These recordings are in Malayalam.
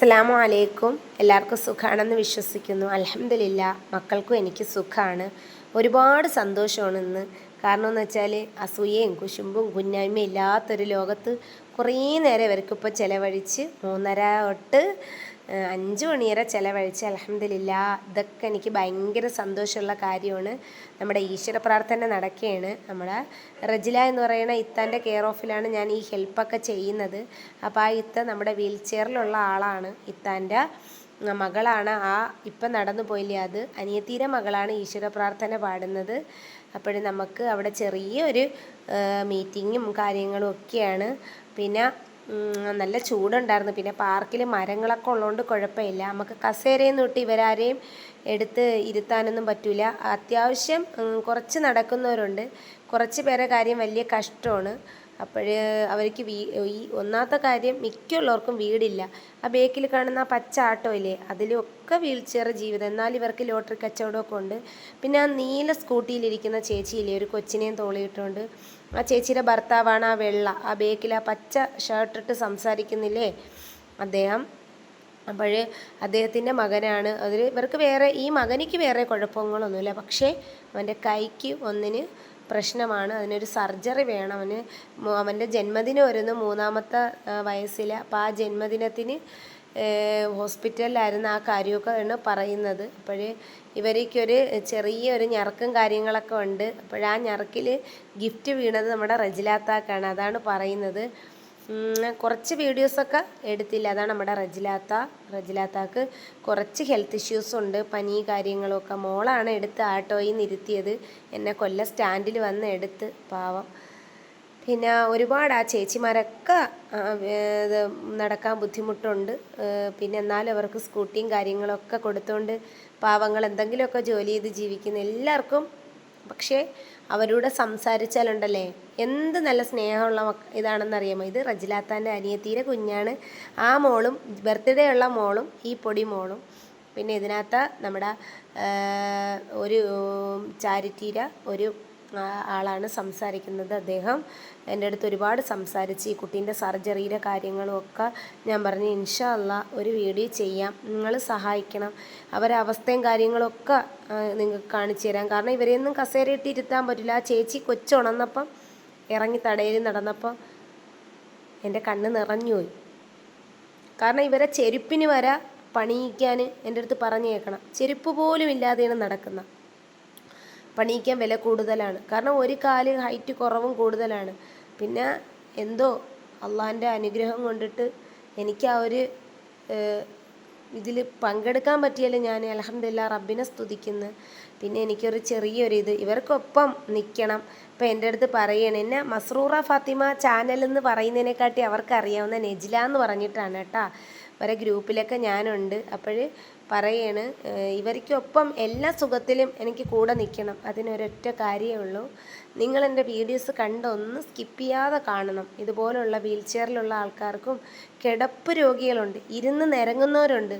അസ്സലാമു അലൈക്കും. എല്ലാവർക്കും സുഖമാണെന്ന് വിശ്വസിക്കുന്നു. അലഹമില്ല മക്കൾക്കും എനിക്ക് സുഖമാണ് ഒരുപാട് സന്തോഷമാണ് ഇന്ന് കാരണം എന്ന് വെച്ചാൽ അസൂയയും കുശുമ്പും കുഞ്ഞായ്മയും ഇല്ലാത്തൊരു ലോകത്ത് കുറേ നേരം ഇവർക്കിപ്പോൾ ചിലവഴിച്ച് മൂന്നര തൊട്ട് അഞ്ച് മണി വരെ ചിലവഴിച്ച് അലഹമില്ല ഇതൊക്കെ എനിക്ക് ഭയങ്കര സന്തോഷമുള്ള കാര്യമാണ്. നമ്മുടെ ഈശ്വര പ്രാർത്ഥന നടക്കുകയാണ്. നമ്മുടെ റജില എന്ന് പറയുന്ന ഇത്താന്റെ കെയർ ഓഫിലാണ് ഞാൻ ഈ ഹെൽപ്പൊക്കെ ചെയ്യുന്നത്. അപ്പോൾ ആ ഇത്ത നമ്മുടെ വീൽ ചെയറിലുള്ള ആളാണ് ഇത്താന്റെ. മകളാണ്. ആ ഇപ്പം നടന്നു പോയില്ലേ അത്? അനിയത്തീരെ മകളാണ് ഈശ്വര പ്രാർത്ഥന പാടുന്നത്. അപ്പോഴും നമുക്ക് അവിടെ ചെറിയൊരു മീറ്റിങ്ങും കാര്യങ്ങളും ഒക്കെയാണ്. പിന്നെ നല്ല ചൂടുണ്ടായിരുന്നു. പിന്നെ പാർക്കിൽ മരങ്ങളൊക്കെ ഉള്ളതുകൊണ്ട് കുഴപ്പമില്ല. നമുക്ക് കസേരയും തൊട്ട് ഇവരാരെയും എടുത്ത് ഇരുത്താനൊന്നും പറ്റില്ല അത്യാവശ്യം കുറച്ച് നടക്കുന്നവരുണ്ട്. കുറച്ച് പേരെ കാര്യം വലിയ കഷ്ടമാണ്. അപ്പോൾ അവർക്ക് വീ ഈ ഒന്നാമത്തെ കാര്യം മിക്കുള്ളവർക്കും വീടില്ല. ആ ബേക്കിൽ കാണുന്ന ആ പച്ച ആട്ടോ ഇല്ലേ അതിലൊക്കെ വീൽ ചെയർ ജീവിതം. എന്നാൽ ഇവർക്ക് ലോട്ടറി കച്ചവടമൊക്കെ ഉണ്ട്. പിന്നെ ആ നീല സ്കൂട്ടിയിലിരിക്കുന്ന ചേച്ചിയില്ലേ ഒരു കൊച്ചിനെയും തോളിയിട്ടുണ്ട് ആ ചേച്ചിയുടെ ഭർത്താവാണ് ആ വെള്ള. ആ ബേക്കിൽ ആ പച്ച ഷർട്ടിട്ട് സംസാരിക്കുന്നില്ലേ അദ്ദേഹം? അപ്പോൾ അദ്ദേഹത്തിന്റെ മകനാണ്. അതിൽ ഇവർക്ക് വേറെ ഈ മകനിക്ക് വേറെ കുഴപ്പങ്ങളൊന്നുമില്ല. പക്ഷേ അവന്റെ കൈക്ക് ഒന്നിന് പ്രശ്നമാണ്. അതിനൊരു സർജറി വേണം. അവന് അവന്റെ ജന്മദിനം വരുന്നു മൂന്നാമത്തെ വയസ്സിൽ അപ്പോൾ ആ ജന്മദിനത്തിന് ഹോസ്പിറ്റലിലായിരുന്നു ആ കാര്യമൊക്കെ ആണ് പറയുന്നത്. അപ്പോൾ ഇവർക്കൊരു ചെറിയൊരു ഞറക്കും കാര്യങ്ങളൊക്കെ ഉണ്ട്. അപ്പോൾ ആ ഞറുക്കിൽ ഗിഫ്റ്റ് വീണത് നമ്മുടെ റജിലാത്താക്കാണ്. അതാണ് പറയുന്നത്. കുറച്ച് വീഡിയോസൊക്കെ എടുത്തില്ല. അതാണ് നമ്മുടെ റജിലാത്ത. റജിലാത്താക്ക് കുറച്ച് ഹെൽത്ത് ഇഷ്യൂസ് ഉണ്ട്. പനി കാര്യങ്ങളൊക്കെ മോളാണ് എടുത്ത് ആട്ടോയിൽ നിന്ന് ഇരുത്തിയത് എന്നെ കൊല്ല സ്റ്റാൻഡിൽ വന്ന് എടുത്ത്. പാവം. പിന്നെ ഒരുപാട് ആ ചേച്ചിമാരൊക്കെ നടക്കാൻ ബുദ്ധിമുട്ടുണ്ട്. പിന്നെ എന്നാലും അവർക്ക് സ്കൂട്ടിയും കാര്യങ്ങളൊക്കെ കൊടുത്തുകൊണ്ട് പാവങ്ങൾ എന്തെങ്കിലുമൊക്കെ ജോലി ചെയ്ത് ജീവിക്കുന്ന എല്ലാവർക്കും പക്ഷേ അവരോട് സംസാരിച്ചാലുണ്ടല്ലേ? എന്ത് നല്ല സ്നേഹമുള്ള മക്ക ഇതാണെന്നറിയാമോ? ഇത് റജിലാത്താന്റെ അനിയത്തീരെ കുഞ്ഞാണ്. ആ മോളും ബർത്ത്ഡേ ഉള്ള മോളും ഈ പൊടി മോളും. പിന്നെ ഇതിനകത്ത് നമ്മുടെ ഒരു ചാരിറ്റീര ഒരു ആളാണ് സംസാരിക്കുന്നത് അദ്ദേഹം. എന്റെ അടുത്ത് ഒരുപാട് സംസാരിച്ച് ഈ കുട്ടീന്റെ സർജറിയിലെ കാര്യങ്ങളും ഒക്കെ ഞാൻ പറഞ്ഞു ഇൻഷാ ഒരു വീഡിയോ ചെയ്യാം. നിങ്ങൾ സഹായിക്കണം. അവരെ അവസ്ഥയും കാര്യങ്ങളൊക്കെ നിങ്ങൾക്ക് കാണിച്ചു തരാം. കാരണം ഇവരെയൊന്നും കസേരയിട്ട് ഇരുത്താൻ പറ്റില്ല. ആ ചേച്ചി കൊച്ചുണന്നപ്പം ഇറങ്ങി തടയിൽ നടന്നപ്പോൾ എന്റെ കണ്ണ് നിറഞ്ഞുപോയി കാരണം ഇവരെ ചെരുപ്പിന് വരെ പണിയിക്കാൻ എന്റെ അടുത്ത് പറഞ്ഞു കേൾക്കണം ചെരുപ്പ് പോലും ഇല്ലാതെയാണ് നടക്കുന്നത്. പണിയിക്കാൻ വില കൂടുതലാണ്. കാരണം ഒരു കാൽ ഹൈറ്റ് കുറവും കൂടുതലാണ്. പിന്നെ എന്തോ അള്ളാഹിന്റെ അനുഗ്രഹം കൊണ്ടിട്ട് എനിക്ക് ആ ഒരു ഇതിൽ പങ്കെടുക്കാൻ പറ്റിയാൽ ഞാൻ? അലഹമില്ല റബ്ബിനെ സ്തുതിക്കുന്നു. പിന്നെ എനിക്കൊരു ചെറിയൊരു ഇത്. ഇവർക്കൊപ്പം നിൽക്കണം ഇപ്പം എന്റെ അടുത്ത് പറയണം എന്നെ മസ്റൂറ ഫാത്തിമ ചാനൽ എന്ന് പറയുന്നതിനെക്കാട്ടി അവർക്ക് അറിയാവുന്ന നെജില എന്ന് പറഞ്ഞിട്ടാണ് കേട്ടാ. അവരെ ഗ്രൂപ്പിലൊക്കെ ഞാനുണ്ട്. അപ്പോൾ പറയാണ് ഇവർക്കൊപ്പം എല്ലാ സുഖത്തിലും എനിക്ക് കൂടെ നിൽക്കണം. അതിനൊരൊറ്റ കാര്യമേ ഉള്ളൂ. നിങ്ങൾ എന്റെ വീഡിയോസ് കണ്ടൊന്ന് സ്കിപ്പ് ചെയ്യാതെ കാണണം. ഇതുപോലുള്ള വീൽ ചെയറിലുള്ള ആൾക്കാർക്കും കിടപ്പ് രോഗികളുണ്ട്. ഇരുന്ന് നിരങ്ങുന്നവരുണ്ട്.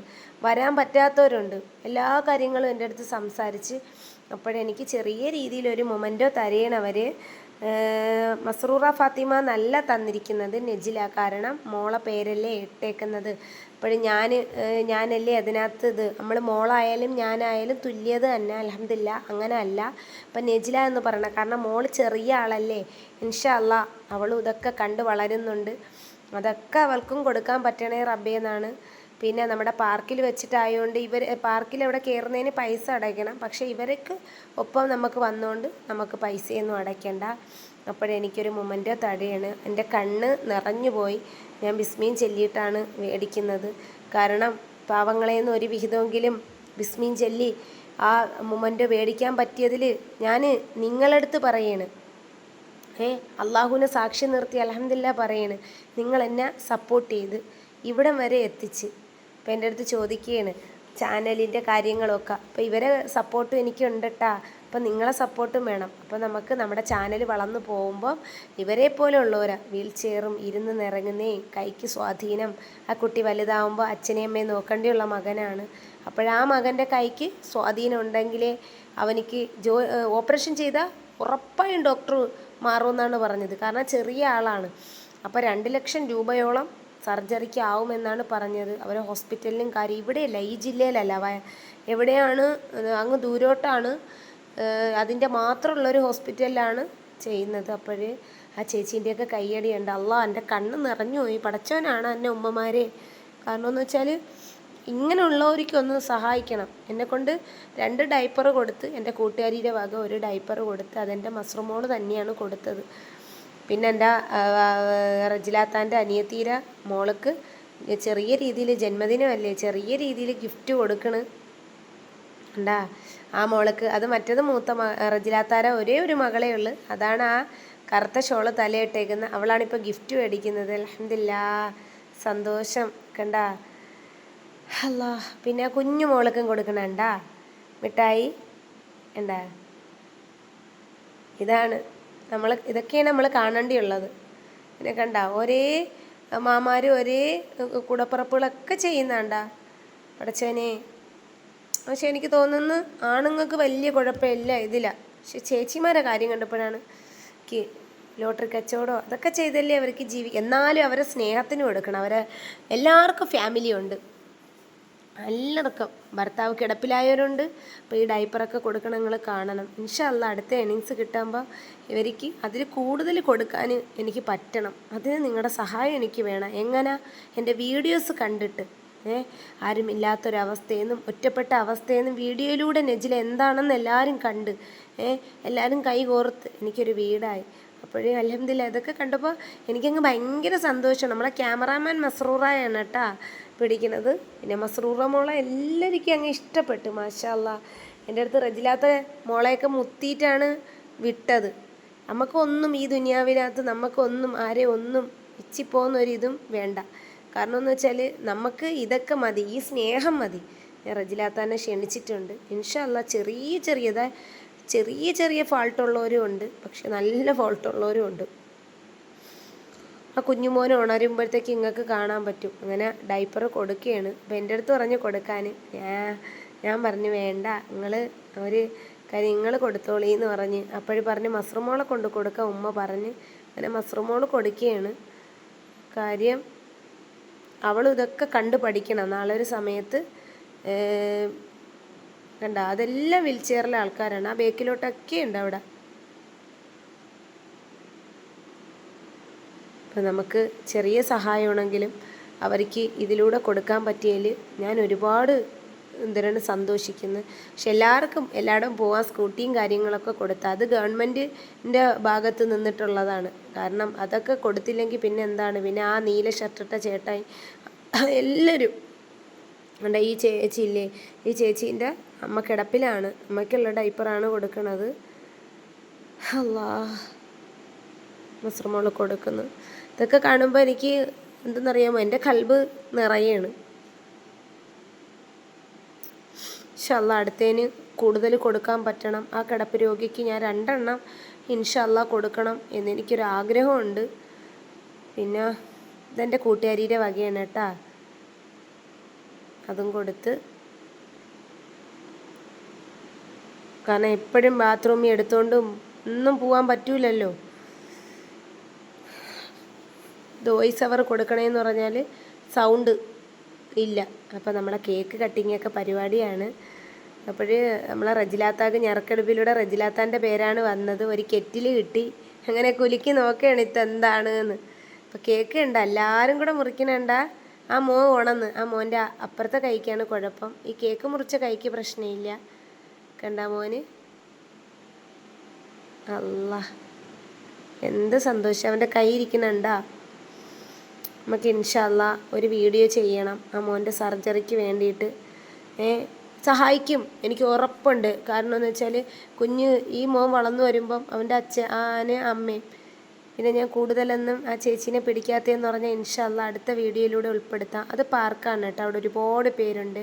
വരാൻ പറ്റാത്തവരുണ്ട്. എല്ലാ കാര്യങ്ങളും എന്റെ അടുത്ത് സംസാരിച്ച് അപ്പോഴെനിക്ക് ചെറിയ രീതിയിലൊരു മൊമെന്റോ തരയണവർ മസ്റൂറ ഫാത്തിമ നല്ല തന്നിരിക്കുന്നത് നെജില. കാരണം മോളെ പേരല്ലേ ഇട്ടേക്കുന്നത്. അപ്പോൾ ഞാൻ ഞാനല്ലേ അതിനകത്ത് ഇത് നമ്മൾ മോളായാലും ഞാനായാലും തുല്യത തന്നെ അലഹമില്ല അങ്ങനെ അല്ല. അപ്പം നെജില എന്ന് പറയണം കാരണം മോൾ ചെറിയ ആളല്ലേ ഇൻഷാ അല്ലാ അവളും ഇതൊക്കെ കണ്ട് വളരുന്നുണ്ട്. അതൊക്കെ അവൾക്കും കൊടുക്കാൻ പറ്റണേ റബ്ബേ എന്നാണ്. പിന്നെ നമ്മുടെ പാർക്കിൽ വെച്ചിട്ടായതുകൊണ്ട് ഇവർ പാർക്കിൽ അവിടെ കയറുന്നതിന് പൈസ അടയ്ക്കണം. പക്ഷേ ഇവർക്ക് ഒപ്പം നമുക്ക് വന്നുകൊണ്ട് നമുക്ക് പൈസയൊന്നും അടയ്ക്കണ്ട. അപ്പോഴെനിക്കൊരു മൊമെന്റ് തടയാണ്. എന്റെ കണ്ണ് നിറഞ്ഞു പോയി ഞാൻ ബിസ്മീൻ ചൊല്ലിയിട്ടാണ് മേടിക്കുന്നത്. കാരണം പാവങ്ങളെ നിന്ന് ഒരു വിഹിതമെങ്കിലും ബിസ്മീൻ ചൊല്ലി ആ മൊമെന്റ് മേടിക്കാൻ പറ്റിയതിൽ ഞാൻ നിങ്ങളടുത്ത് പറയാണ്. ഏ അള്ളാഹുവിനെ സാക്ഷി നിർത്തി അലഹമില്ല പറയാണ്. നിങ്ങൾ എന്നെ സപ്പോർട്ട് ചെയ്ത് ഇവിടം വരെ എത്തിച്ച്. അപ്പം എന്റെ അടുത്ത് ചോദിക്കുകയാണ് ചാനലിന്റെ കാര്യങ്ങളൊക്കെ. അപ്പോൾ ഇവരെ സപ്പോർട്ടും എനിക്കുണ്ട് കേട്ടാ അപ്പം നിങ്ങളെ സപ്പോർട്ടും വേണം. അപ്പോൾ നമുക്ക് നമ്മുടെ ചാനൽ വളർന്നു പോകുമ്പോൾ ഇവരെ പോലെ ഉള്ളവരാ വീൽ ചെയറും ഇരുന്ന് നിറങ്ങുന്നേ കൈക്ക് സ്വാധീനം. ആ കുട്ടി വലുതാവുമ്പോൾ അച്ഛനെയും അമ്മയും നോക്കേണ്ടിയുള്ള മകനാണ്. അപ്പോഴാ മകന്റെ കൈക്ക് സ്വാധീനം ഉണ്ടെങ്കിലേ അവനിക്ക് ജോ ഓപ്പറേഷൻ ചെയ്താൽ ഉറപ്പായും ഡോക്ടർ മാറുമെന്നാണ് പറഞ്ഞത്. കാരണം ചെറിയ ആളാണ്. അപ്പോൾ രണ്ട് ലക്ഷം രൂപയോളം സർജറിക്ക് ആവുമെന്നാണ് പറഞ്ഞത്. അവർ ഹോസ്പിറ്റലിലും കാര്യം ഇവിടെയല്ല ഈ ജില്ലയിലല്ല. വയ- എവിടെയാണ് അങ്ങ് ദൂരോട്ടാണ് അതിന്റെ മാത്രമുള്ളൊരു ഹോസ്പിറ്റലിലാണ് ചെയ്യുന്നത്. അപ്പോൾ ആ ചേച്ചീന്റെയൊക്കെ കയ്യടിയുണ്ട് അല്ല എന്റെ കണ്ണ് നിറഞ്ഞു പോയി പടച്ചവനാണ് എന്റെ ഉമ്മമാരെ. കാരണം എന്ന് വെച്ചാൽ ഇങ്ങനെയുള്ളവർക്കൊന്ന് സഹായിക്കണം. എന്നെക്കൊണ്ട് രണ്ട് ഡൈപ്പർ കൊടുത്ത് എന്റെ കൂട്ടുകാരിയുടെ വക ഒരു ഡൈപ്പർ കൊടുത്ത് അതെന്റെ മസ്റുമോൾ തന്നെയാണ് കൊടുത്തത്. പിന്നെ എന്റെ റജിലാത്താന്റെ അനിയത്തീര മോൾക്ക് ചെറിയ രീതിയിൽ ജന്മദിനമല്ലേ ചെറിയ രീതിയിൽ ഗിഫ്റ്റ് കൊടുക്കണ്. ഉണ്ടാ ആ മോൾക്ക് അത് മറ്റേത് മൂത്ത മ റജിലാത്താര ഒരേ ഒരു മകളേ ഉള്ളു. അതാണ് ആ കറുത്ത ഷോൾ തലയിട്ടേക്കുന്നത് അവളാണിപ്പോൾ ഗിഫ്റ്റ് മേടിക്കുന്നത്. അലഹമില്ലാ സന്തോഷം. കണ്ട? അല്ലാ പിന്നെ കുഞ്ഞു മോൾക്കും കൊടുക്കണണ്ടാ മിഠായി. ഉണ്ടാ ഇതാണ്. നമ്മൾ ഇതൊക്കെയാണ് നമ്മൾ കാണേണ്ടിയുള്ളത്. പിന്നെ കണ്ട ഒരേ മാമാർ ഒരേ കൂടപ്പുറപ്പുകളൊക്കെ ചെയ്യുന്നുണ്ട പടച്ചവനെ പക്ഷെ എനിക്ക് തോന്നുന്നു ആണുങ്ങൾക്ക് വലിയ കുഴപ്പമില്ല ഇതില. പക്ഷെ ചേച്ചിമാരെ കാര്യം കണ്ടപ്പോഴാണ് എനിക്ക് ലോട്ടറി കച്ചവടമോ അതൊക്കെ ചെയ്തല്ലേ അവർക്ക് ജീവി എന്നാലും അവരെ സ്നേഹത്തിന് കൊടുക്കണം. അവരെ എല്ലാവർക്കും ഫാമിലി ഉണ്ട്. എല്ലാവർക്കും ഭർത്താവ് കിടപ്പിലായവരുണ്ട്. അപ്പോൾ ഈ ഡൈപ്പറൊക്കെ കൊടുക്കണം നിങ്ങൾ കാണണം. ഇൻഷല്ല അടുത്ത ഇനിങ്സ് കിട്ടുമ്പോൾ ഇവർക്ക് അതിൽ കൂടുതൽ കൊടുക്കാൻ എനിക്ക് പറ്റണം. അതിന് നിങ്ങളുടെ സഹായം എനിക്ക് വേണം. എങ്ങനെ? എന്റെ വീഡിയോസ് കണ്ടിട്ട്. ഏ? ആരും ഇല്ലാത്തൊരവസ്ഥയെന്നും ഒറ്റപ്പെട്ട അവസ്ഥയെന്നും വീഡിയോയിലൂടെ നെജിൽ എന്താണെന്ന് എല്ലാവരും കണ്ട്. ഏ? എല്ലാവരും കൈ കോർത്ത് എനിക്കൊരു വീടായി. അപ്പോഴേ അലഹമില്ല ഇതൊക്കെ കണ്ടപ്പോൾ എനിക്കങ്ങ് ഭയങ്കര സന്തോഷം. നമ്മളെ ക്യാമറാമാൻ മസ്റൂറായാണ് കേട്ടാ പിടിക്കുന്നത്. പിന്നെ മസ്റൂറ മോളെ എല്ലാവർക്കും അങ്ങ് ഇഷ്ടപ്പെട്ടു മാഷാല്ല എന്റെ അടുത്ത് റജിലാത്ത മോളെയൊക്കെ മുത്തിയിട്ടാണ് വിട്ടത്. നമുക്കൊന്നും ഈ ദുനിയാവിനകത്ത് നമുക്കൊന്നും ആരെ ഒന്നും ഇച്ചിപ്പോന്നൊരിതും വേണ്ട. കാരണം എന്ന് വെച്ചാൽ നമുക്ക് ഇതൊക്കെ മതി ഈ സ്നേഹം മതി. ഞാൻ റജിലാത്താനെ ക്ഷണിച്ചിട്ടുണ്ട്. ഇൻഷല്ല ചെറിയ ചെറിയതാ ചെറിയ ചെറിയ ഫാൾട്ടുള്ളവരും ഉണ്ട്. പക്ഷെ നല്ല ഫാൾട്ടുള്ളവരും ഉണ്ട്. ആ കുഞ്ഞുമോൻ ഉണരുമ്പോഴത്തേക്ക് ഇങ്ങൾക്ക് കാണാൻ പറ്റും. അങ്ങനെ ഡൈപ്പർ കൊടുക്കുകയാണ്. അപ്പം എന്റെ അടുത്ത് പറഞ്ഞു കൊടുക്കാൻ ഞാൻ ഞാൻ പറഞ്ഞു വേണ്ട. നിങ്ങൾ ഒരു കാര്യം നിങ്ങൾ എന്ന് പറഞ്ഞ്. അപ്പോഴും പറഞ്ഞ് മസ്റുമോളെ കൊണ്ട് കൊടുക്കാൻ ഉമ്മ പറഞ്ഞ്. അങ്ങനെ മസ്റുമോൾ കൊടുക്കുകയാണ്. കാര്യം അവൾ ഇതൊക്കെ കണ്ട് പഠിക്കണം. നാളെ ഒരു സമയത്ത് കണ്ട അതെല്ലാം വീൽ ചെയറിലെ ആൾക്കാരാണ്. ആ ബേക്കിലോട്ടൊക്കെ ഉണ്ട് അവിടെ. അപ്പം നമുക്ക് ചെറിയ സഹായമാണെങ്കിലും അവർക്ക് ഇതിലൂടെ കൊടുക്കാൻ പറ്റിയതിൽ ഞാൻ ഒരുപാട് എന്തിനാണ് സന്തോഷിക്കുന്നത് പക്ഷെ എല്ലാവർക്കും എല്ലായിടം പോകാൻ സ്കൂട്ടിയും കാര്യങ്ങളൊക്കെ കൊടുത്താൽ അത് ഗവൺമെന്റിന്റെ ഭാഗത്ത് നിന്നിട്ടുള്ളതാണ്. കാരണം അതൊക്കെ കൊടുത്തില്ലെങ്കിൽ പിന്നെ എന്താണ്? പിന്നെ ആ നീല ഷർട്ടിട്ട ചേട്ടായി എല്ലാവരും ഉണ്ട് ഈ ചേച്ചി ഇല്ലേ ഈ ചേച്ചീന്റെ അമ്മ കിടപ്പിലാണ്. അമ്മയ്ക്കുള്ള ഡൈപ്പറാണ് കൊടുക്കണത്. അല്ലാ മസ്രമോൾ കൊടുക്കുന്നു. ഇതൊക്കെ കാണുമ്പോൾ എനിക്ക് എന്തെന്നറിയാമോ എന്റെ കൽബ് നിറയാണ്. ഇൻഷല്ല അടുത്തതിന് കൂടുതൽ കൊടുക്കാൻ പറ്റണം. ആ കിടപ്പ് രോഗിക്ക് ഞാൻ രണ്ടെണ്ണം ഇൻഷല്ല കൊടുക്കണം എന്നെനിക്കൊരു ആഗ്രഹമുണ്ട് പിന്നെ ഇതെന്റെ കൂട്ടുകാരിയുടെ വകയാണ് കേട്ടാ. അതും കൊടുത്ത് കാരണം എപ്പോഴും ബാത്റൂമിൽ എടുത്തോണ്ടും ഒന്നും പോകാൻ പറ്റൂലല്ലോ. വോയിസ് അവർ കൊടുക്കണേന്ന് പറഞ്ഞാൽ സൗണ്ട് ഇല്ല. അപ്പോൾ നമ്മളെ കേക്ക് കട്ടിങ്ങൊക്കെ പരിപാടിയാണ്. അപ്പോൾ നമ്മളെ റജിലാത്താക്ക് ഞറക്കെടുപ്പിലൂടെ റജിലാത്താന്റെ പേരാണ് വന്നത്. ഒരു കെറ്റിൽ കിട്ടി. അങ്ങനെ കുലുക്കി നോക്കുകയാണ് ഇത് എന്താണ് എന്ന് അപ്പോൾ കേക്ക് ഉണ്ട് എല്ലാവരും കൂടെ മുറിക്കണണ്ട? ആ മോ ഉണന്ന് ആ മോന്റെ അപ്പുറത്തെ കൈക്കാണ് കുഴപ്പം. ഈ കേക്ക് മുറിച്ച കൈക്ക് പ്രശ്നമില്ല. കണ്ട മോന്? അല്ല എന്ത് സന്തോഷം. അവന്റെ കൈ ഇരിക്കുന്നുണ്ടാ? നമുക്ക് ഇൻഷല്ല ഒരു വീഡിയോ ചെയ്യണം. ആ മോന്റെ സർജറിക്ക് വേണ്ടിയിട്ട്. ഏ സഹായിക്കും. എനിക്ക് ഉറപ്പുണ്ട്. കാരണം എന്ന് വെച്ചാൽ കുഞ്ഞ് ഈ മോൻ വളർന്നു വരുമ്പം അവന്റെ അച്ഛൻ ആന അമ്മയും പിന്നെ ഞാൻ കൂടുതലൊന്നും ആ ചേച്ചീനെ പിടിക്കാത്തതെന്ന് പറഞ്ഞാൽ ഇൻഷല്ല അടുത്ത വീഡിയോയിലൂടെ ഉൾപ്പെടുത്താം. അത് പാർക്കാണ് കേട്ടോ. അവിടെ ഒരുപാട് പേരുണ്ട്.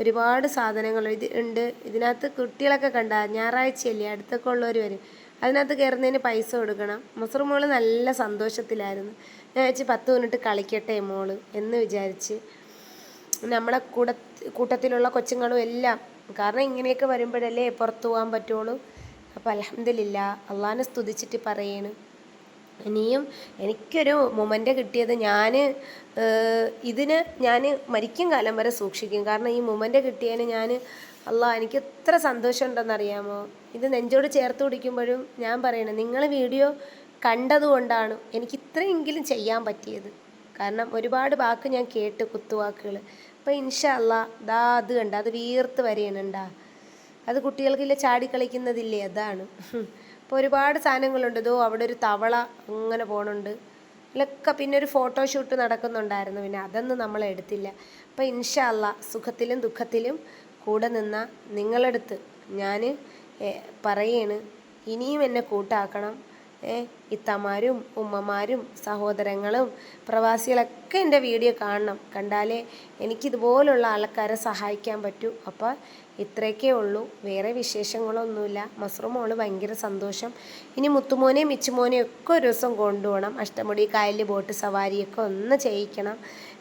ഒരുപാട് സാധനങ്ങൾ ഇത് ഉണ്ട്. ഇതിനകത്ത് കുട്ടികളൊക്കെ കണ്ട ഞായറാഴ്ചയല്ലേ അടുത്തൊക്കെ ഉള്ളവർ വരും. അതിനകത്ത് കയറുന്നതിന് പൈസ കൊടുക്കണം. മസറു മോൾ നല്ല സന്തോഷത്തിലായിരുന്നു. ഞാൻ വെച്ച് പത്ത് മിനിറ്റ് കളിക്കട്ടെ മോൾ എന്ന് വിചാരിച്ച്. നമ്മളെ കൂട കൂട്ടത്തിലുള്ള കൊച്ചുങ്ങളും എല്ലാം. കാരണം ഇങ്ങനെയൊക്കെ വരുമ്പോഴല്ലേ പുറത്തു പോകാൻ പറ്റുള്ളൂ. അപ്പോൾ അലഹമില്ല അള്ളഹാനെ സ്തുതിച്ചിട്ട് പറയണ്. ഇനിയും എനിക്കൊരു മൊമെന്റ് കിട്ടിയത് ഞാൻ ഇതിന് ഞാൻ മരിക്കും കാലം വരെ സൂക്ഷിക്കും. കാരണം ഈ മൊമെന്റ് കിട്ടിയതിന് ഞാൻ അല്ല എനിക്ക് എത്ര സന്തോഷമുണ്ടെന്നറിയാമോ? ഇത് നെഞ്ചോട് ചേർത്ത് പിടിക്കുമ്പോഴും ഞാൻ പറയണേ നിങ്ങൾ വീഡിയോ കണ്ടതുകൊണ്ടാണ് എനിക്ക് ഇത്രയെങ്കിലും ചെയ്യാൻ പറ്റിയത്. കാരണം ഒരുപാട് വാക്ക് ഞാൻ കേട്ട് കുത്തുവാക്കുകൾ. അപ്പോൾ ഇൻഷാ അല്ല ദാ അത് കണ്ട? അത് വീർത്ത് വരയണണ്ട അത് കുട്ടികൾക്കില്ല ചാടി കളിക്കുന്നതില്ലേ അതാണ്. അപ്പോൾ ഒരുപാട് സാധനങ്ങളുണ്ട്. ഇതോ അവിടെ ഒരു തവള അങ്ങനെ പോകണുണ്ട് ഇതിലൊക്കെ പിന്നെ ഒരു ഫോട്ടോഷൂട്ട് നടക്കുന്നുണ്ടായിരുന്നു. പിന്നെ അതൊന്നും നമ്മൾ എടുത്തില്ല. അപ്പോൾ ഇൻഷാ അല്ല സുഖത്തിലും ദുഃഖത്തിലും കൂടെ നിന്ന നിങ്ങളടുത്ത് ഞാൻ പറയാണ് ഇനിയും എന്നെ കൂട്ടാക്കണം. ഇത്തമാരും ഉമ്മമാരും സഹോദരങ്ങളും പ്രവാസികളൊക്കെ എന്റെ വീഡിയോ കാണണം. കണ്ടാലേ എനിക്കിതുപോലുള്ള ആൾക്കാരെ സഹായിക്കാൻ പറ്റൂ. അപ്പോൾ ഇത്രയൊക്കെ ഉള്ളൂ. വേറെ വിശേഷങ്ങളൊന്നുമില്ല. മസ്റൂമോൾ ഭയങ്കര സന്തോഷം. ഇനി മുത്തുമോനെയും മിച്ചുമോനെയും ഒക്കെ ഒരു ദിവസം കൊണ്ടുപോകണം. അഷ്ടമുടി കായലിൽ ബോട്ട് സവാരിയൊക്കെ ഒന്ന് ചെയ്യിക്കണം.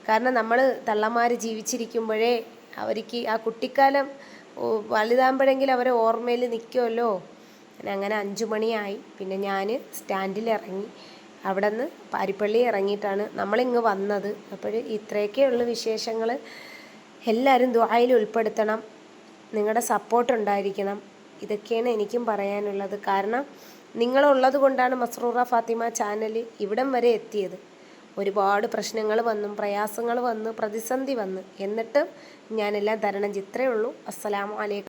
കാരണം നമ്മൾ തള്ളമാർ ജീവിച്ചിരിക്കുമ്പോഴേ അവർക്ക് ആ കുട്ടിക്കാലം വലുതാകുമ്പോഴെങ്കിലും അവരെ ഓർമ്മയിൽ നിൽക്കുമല്ലോ. പിന്നെ അങ്ങനെ അഞ്ചു മണിയായി. പിന്നെ ഞാൻ സ്റ്റാൻഡിൽ ഇറങ്ങി അവിടെ നിന്ന് പാരിപ്പള്ളി ഇറങ്ങിയിട്ടാണ് നമ്മളിങ്ങ് വന്നത്. അപ്പോൾ ഇത്രയൊക്കെ ഉള്ളു വിശേഷങ്ങൾ എല്ലാവരും ദുആയിൽ ഉൾപ്പെടുത്തണം. നിങ്ങളുടെ സപ്പോർട്ട് ഉണ്ടായിരിക്കണം. ഇതൊക്കെയാണ് എനിക്കും പറയാനുള്ളത്. കാരണം നിങ്ങളുള്ളത് കൊണ്ടാണ് മസ്റൂറ ഫാത്തിമ ചാനൽ ഇവിടം വരെ എത്തിയത്. ഒരുപാട് പ്രശ്നങ്ങൾ വന്നും പ്രയാസങ്ങൾ വന്നു പ്രതിസന്ധി വന്നു. എന്നിട്ടും ഞാനെല്ലാം തരണം. ഇത്രയേ ഉള്ളൂ. അസ്സലാമു അലൈക്കും.